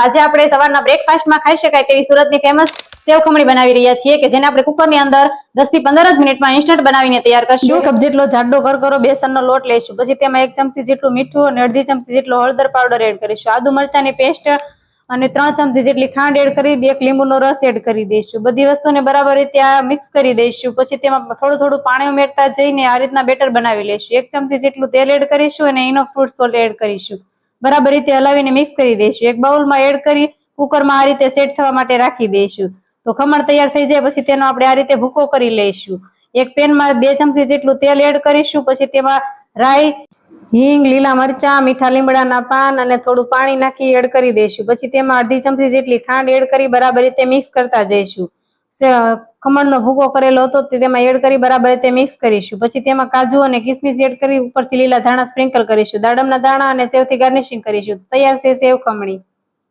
આજે આપણે સવારના બ્રેકફાસ્ટમાં ખાઈ શકાય તેવી સુરતની ફેમસ સેવ ખમણી બનાવી રહ્યા છીએ કે જેને આપણે કુકરની અંદર દસથી પંદર જ મિનિટમાં ઇન્સ્ટન્ટ બનાવીને તૈયાર કરશું. કપ જેટલો જાડો કરકરો બેસનનો લોટ લઈશું પછી તેમાં એક ચમચી જેટલું મીઠું અને અડધી ચમચી જેટલો હળદર પાવડર એડ કરીશું. આદુ મરચાની પેસ્ટ અને ત્રણ ચમચી જેટલી ખાંડ એડ કરી એક લીંબુનો રસ એડ કરી દઈશું. બધી વસ્તુને બરાબર રીતે આ મિક્સ કરી દઈશું. પછી તેમાં થોડું થોડું પાણી ઉમેરતા જઈને આ રીતના બેટર બનાવી લઈશું એક ચમચી જેટલું તેલ એડ કરીશું અને એનો ફ્રૂટ સોલ્ટ એડ કરીશું. બરાબર રીતે હલાવીને મિક્સ કરી દઈશું. એક બાઉલમાં એડ કરી કુકરમાં આ રીતે સેટ થવા માટે રાખી દઈશું. તો ખમણ તૈયાર થઈ જાય, પછી તેનો આપણે આ રીતે ભૂકો કરી લઈશું. એક પેનમાં બે ચમચી જેટલું તેલ એડ કરીશું, પછી તેમાં રાઈ, હિંગ, લીલા મરચાં, મીઠા લીમડાના પાન અને થોડું પાણી નાખી એડ કરી દઈશું. પછી તેમાં અડધી ચમચી જેટલી ખાંડ એડ કરી બરાબર રીતે મિક્સ કરતા જઈશું. ખમણનો ભૂકો કરેલો હતો તે તેમાં એડ કરી બરાબર રીતે મિક્સ કરીશું. પછી તેમાં કાજુ અને કિસમિસ એડ કરી ઉપરથી લીલા ધાણા સ્પ્રિંકલ કરીશું. દાડમના દાણા અને સેવથી ગાર્નિશિંગ કરીશું. તૈયાર છે સેવ ખમણી.